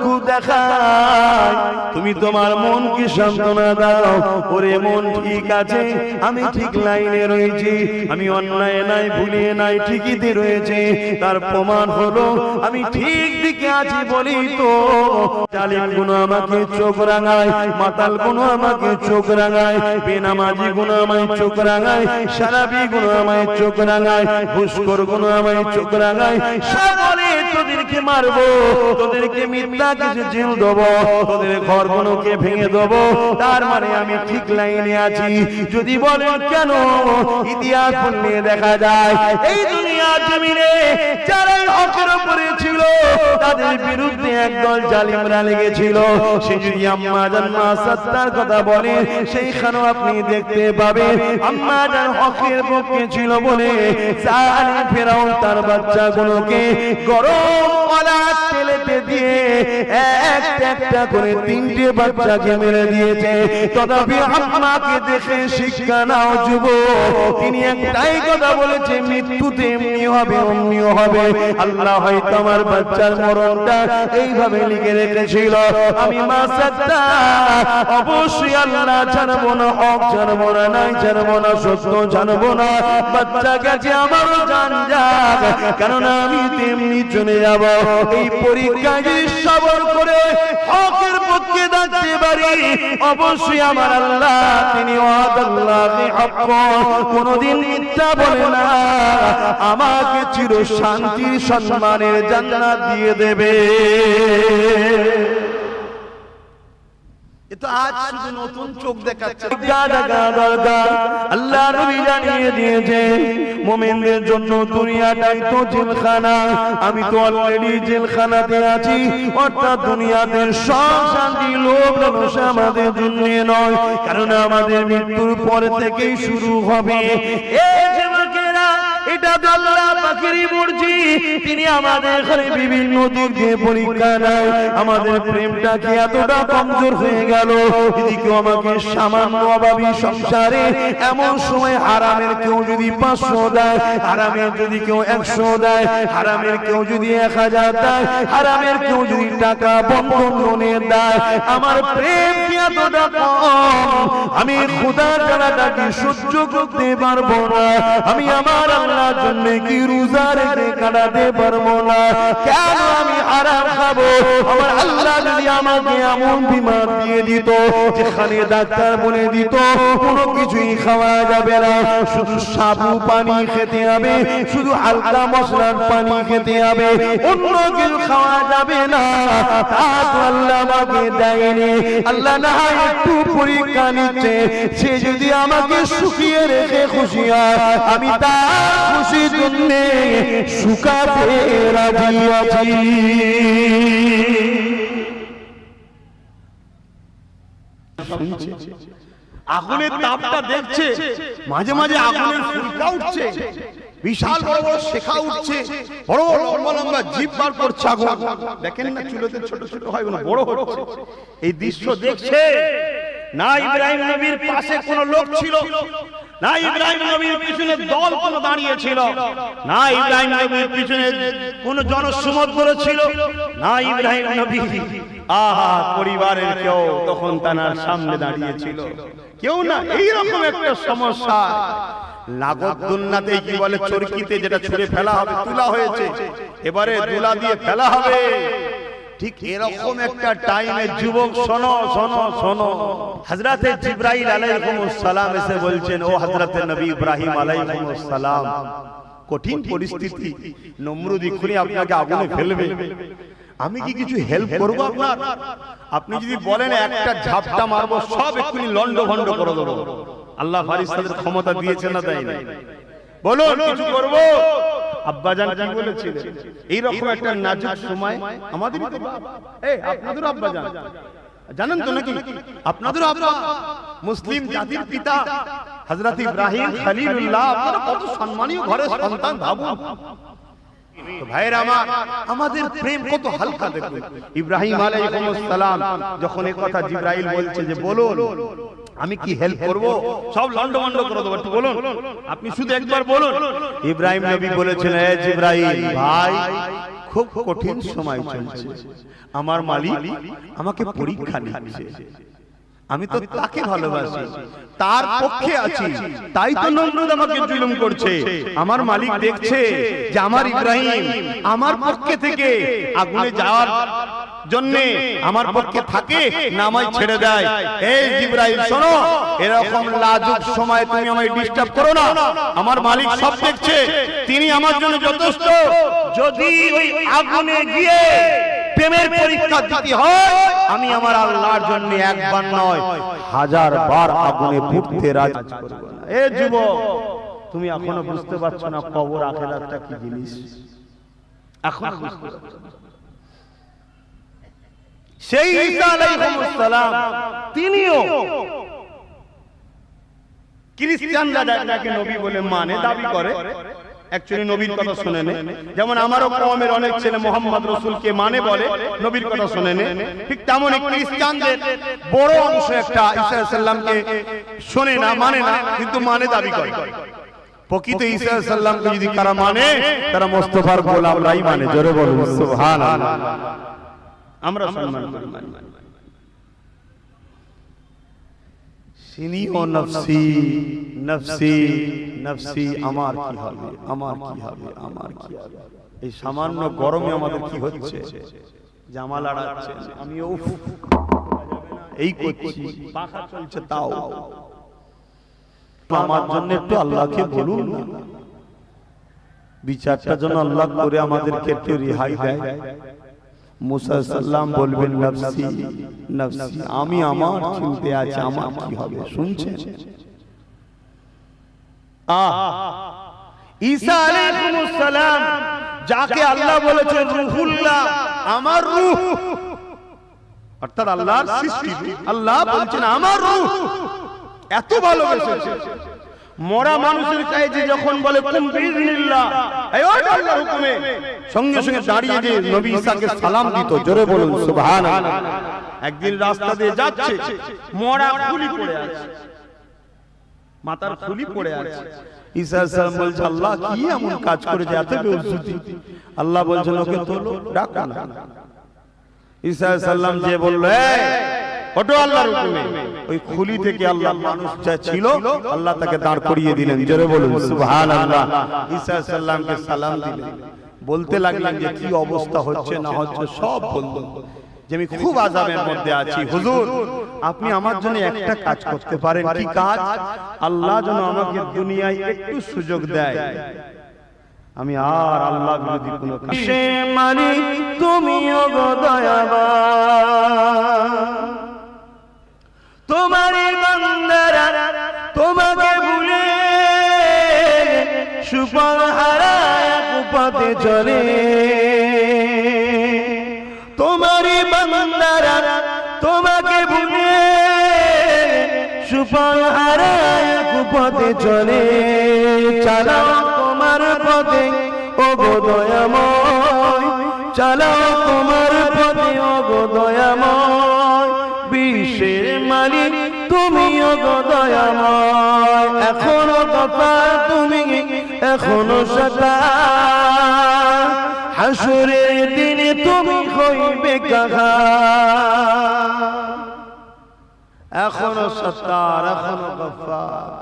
চক্ষু দেখায় তুমি তোমার মনকে সান্ত্বনা দাও। ওরে মন ঠিক আছে, আমি ঠিক লাইনে রয়েছি। আমি অন্যায় নাই, ভুলিয়ে নাই ঠিকইতে রয়েছে। তার প্রমাণ হলো, আমি ঠিক দিকে আছি বলি তো। জালিম গুণ আমাকে চোখ রাঙায়, মাতাল গুণ আমাকে চোখ রাঙায়, বেনামাজি গুণ আমায় চোখ রাঙায়, সারাবি গুণ আমায় চোখ রাঙায়, ঘুষখোর গুণ আমায় চোখ রাঙায়। সকলে তোদেরকে মারবো, তোদেরকে মিথ্যা কিছু জেল দেবো, তোদের ঘরগুলোকে ভেঙে দেবো। তার মানে আমি ঠিক লাইনে আছি। যদি বলেন কেন? ইতিহাস পড়লে দেখা যায়, এই দুনিয়া জমিনে যারাই হকের উপরে তাদের বিরুদ্ধে একদল জালিমরা লেগেছিল। সে যদি আম্মা জান সত্তার কথা বলে, সেইখানেও আপনি দেখতে পাবেন, আম্মা জান হকের পক্ষে ছিল বলে জালিম ফেরাও তার বাচ্চাগুলোকে গরম কলা তেলেতে দিয়ে é. একটা একটা করে তিনটে বাচ্চাকে মেরে দিয়েছে। তথাপি আম্মাকে দেখে শিক্ষা নাও যুব তিনি একটাই কথা বলেছে, মৃত্যুতে এমনি হবে, অমনিও হবে। আল্লাহ হয়তো আমার বাচ্চার মরণটা এইভাবে লিখে রেখেছিল। আমি মা অবশ্যই আল্লাহ ছাড়বো না, হক ছাড়বো না নাই ছাড়বো না, সত্য ছাড়বো না। বাচ্চা গেছে আমারও জান যাক, কেননা আমি তেমনি চলে যাব। এই পরীক্ষায় সবর করে হকের পক্ষে দাঁড়তে পারি। অবশ্যই আমার আল্লাহ, তিনি কোনদিন মিথ্যা বলে না। আমাকে চির শান্তির সম্মানের জান্নাত দিয়ে দেবে। জেলখানা। আমি তো অলরেডি জেলখানাতে আছি, অর্থাৎ দুনিয়াতে সব শান্তি লোক আমাদের জন্য নয়, কারণ আমাদের মৃত্যুর পরে থেকেই শুরু হবে। এই এটা আল্লাহ পাখিরই মর্জি তিনি আমাদের ঘরে বিভিন্ন দিক দিয়ে পরীক্ষা নেয়। আমাদের প্রেমটা কি এতটা কমজোর হয়ে গেল? এদিকে আমাকে সামান্য অভাবী সংসারে এমন সময় হারামের কেউ যদি পাঁচশো দেয়, হারামের যদি কেউ একশো দেয়, হারামের কেউ যদি এক হাজার দেয়, হারামের কেউ যদি টাকা বন্ধন লোনের দেয়, আমার প্রেম কি এতটা কম? আমি খুদার জ্বালাটাকে সহ্য করতে পারব না। আমি আমার আল্লাহর জন্য কি রোজা রেখে কাটাতে পারব না? কেন আমি হারাম খাব। আমার আল্লাহ যদি আমাকে এমন বিমার দিয়ে দিত, যেখানে ডাক্তার বলে দিত, কোনো কিছুই খাওয়া যাবে না। শুধু সাবু পানি খেতে হবে, শুধু হালকা মশলার পানি খেতে হবে, অন্য কিছু খাওয়া যাবে না। আল্লাহ আমাকে দেয়নি। আল্লাহ না একটু পরীক্ষা নিচ্ছে। সে যদি আমাকে শুকিয়ে রেখে খুশি আমি তার খুশির জন্য শুকাতে রাজি আছি। আগুনের তাপটা দেখছে মাঝে মাঝে আগুনের ফুলকা উঠছে বিশাল বড় বড় শেখা উঠছে বড় বড় লম্বা লম্বা বার করছে আগুন। দেখেন না চুলোতে ছোট ছোট হয় না বড় হচ্ছে। এই দৃশ্য দেখছে। না ইব্রাহিম নবীর পাশে কোনো লোক ছিল। না ইব্রাহিম নবীর পিছনে দল কোন দাঁড়িয়ে ছিল। না ইব্রাহিম নবীর পিছনে কোন জনসমুদ্র ছিল। না ইব্রাহিম নবী। আহা, পরিবারের কেউ তখন তার সামনে দাঁড়িয়ে ছিল। কেউ না, এইরকম একটা সমস্যা। লাগত দুন্নাতে কি বলে, চরকিতে যেটা ছুঁড়ে ফেলা হবে, তুলা হয়েছে। এবারে দুলা দিয়ে ফেলা হবে। ঠিক এরকম একটা টাইমে যুবক শোনো শোনো শোনো হযরতে জিবরাইল আলাইহিসসালাম এসে বলছেন ও হযরতে নবী ইব্রাহিম আলাইহিসসালাম কঠিন পরিস্থিতি। নমরুদ এক্ষুনি আপনাকে আগুনে ফেলবে। আমি কি কিছু হেল্প করব আপনার? আপনি যদি বলেন একটা ঝাপটা মারবো সব এক্ষুনি লন্ড ভন্ড করে দেবো। আল্লাহ ফারিস্তাদের ক্ষমতা দিয়েছেন না তাই না বলুন কিছু করব? আব্বাজান কি বলেছিলেন? একটা নাজুক সময় আমাদেরই তো বাপ এই আপনাদেরও আব্বাজান। জানেন তো নাকি? আপনাদেরও আব্বা। মুসলিম জাতির পিতা হযরত ইব্রাহিম খলিলুল্লাহ। আপনারা কত সম্মানীয় ঘরের সন্তান ভাবুন। তো ভাইয়ের আমার আমাদের প্রেম কত হালকা দেখুন। ইব্রাহিম আলাইহিস সালাম যখন এই কথা জিব্রাইল বলছে যে বলুন। আমি কি হেল্প করব? সব লন্ড মন্ড করে দেবো একটু বলুন। আপনি শুধু একবার বলুন। ইব্রাহিম নবী বলেছেন এ জিব্রাইল ভাই খুব কঠিন সময় চলছে। আমার মালিক আমাকে পরীক্ষা নিচ্ছে। আমি তো তাকে ভালোবাসি। তার পক্ষে আছি। তাই তো নমরুদ আমাকে জুলুম করছে। আমার মালিক দেখছে যে আমার ইব্রাহিম আমার পক্ষে থেকে আগুনে যাওয়ার জন্য আমার পক্ষে থাকে না আমায় ছেড়ে দেয়। এই জিব্রাইল শোনো এরকম লাজুক সময় তুমি আমায় ডিস্টার্ব করো না। আমার মালিক সব দেখছে তিনি আমার জন্য যথেষ্ট। যদি ওই আগুনে গিয়ে প্রেমের পরীক্ষা দিতে হয় আমি আমার আল্লাহর জন্য একবার নয় হাজার বার আগুনে পুড়তে রাজি করব এ যুবক তুমি এখনও বুঝতে পারছ না কবর আখেরাতটা কি জিনিস? এখনও বুঝতে পারছ। সেই সালাম তিনিও খ্রিস্টানরা যাকে নবী বলে মানে দাবি করে। অ্যাকচুয়ালি নবীর কথা শুনে নে। যেমন আমারও কওমের অনেক ছেলে মোহাম্মদ রসুলকে মানে বলে নবীর কথা শুনে নে। ঠিক তেমনই খ্রিস্টানদের বড় অংশ একটা ঈসা সাল্লামকে শোনে না মানে না কিন্তু মানে দাবি করে। প্রকৃত ঈসা সাল্লামকে যদি তারা মানে তারা মোস্তফার গোলামরাই মানে জোরে বলুন সুবহানাল্লাহ। আমরা সম্মান করি। সিনিও নফসি নফসি নফসি আমার কি হবে? আমার কি হবে? আমার কি হবে? এই সামান্য গরমে আমাদের কি হচ্ছে? জামা লাড়াচ্ছে আমি উফ। এই করছি। পাখা চলছে তাও। আমার জন্য একটু আল্লাহকে বলুন। বিচারটা যেন আল্লাহ করে আমাদেরকে একটু রেহাই দেয় মুসা সাল্লাম বলবেন নফসি নফসি আমি আমার চিনতে আছি আমার কি হবে শুনছেন? আহ ঈসা আলাইহিস সালাম যাকে আল্লাহ বলেছেন রূহুল্লাহ আমার রূহ। অর্থাৎ আল্লাহর সৃষ্টি আল্লাহ বলছেন আমার রূহ। এত ভালোবেসেছে। মরা মানুষের কাছে যখন বলে হুকুমে। সঙ্গে সঙ্গে দাঁড়িয়ে যে নবী ঈসাকে সালাম দিত জোরে বলুন সুবহানাল্লাহ। একদিন রাস্তা দিয়ে যাচ্ছে মরা খুলি পড়ে আছে। মাথার খুলি পড়ে আছে। আল্লাহ বলছেন ওকে তোলো ডাকো না ঈসা সাল্লাম যে বলল "এই, ওই খুলি থেকে মানুষ যা ছিল, আল্লাহ তাকে দাঁড় করিয়ে দিলেন। বলতে লাগলেন যে, কি অবস্থা হচ্ছে, না হচ্ছে, সব বললেন যে, আমি খুব আযাবের মধ্যে আছি। হুজুর, আপনি আমার জন্য একটা কাজ করতে পারেন। কি কাজ? আল্লাহ যেন আমাকে দুনিয়ায় একটু সুযোগ দেয়। আমি আর আল্লাহ বিরোধী কোনো কাজ চলে তোমারই বান্দারা তোমাকে ভুলে সুফল হারায় কুপাতে চলে। চালাও তোমার পথে ও গো দয়াময়। চালাও তোমার পথে ও গো দয়াময়। বিশ্বের মালিক তুমি ও গো দয়াময়। এখনও কথা তুমি, এখনও সদা হাসুরের দিনে তুমি হইবে কাহা? এখনও সত্তার এখনও গফার।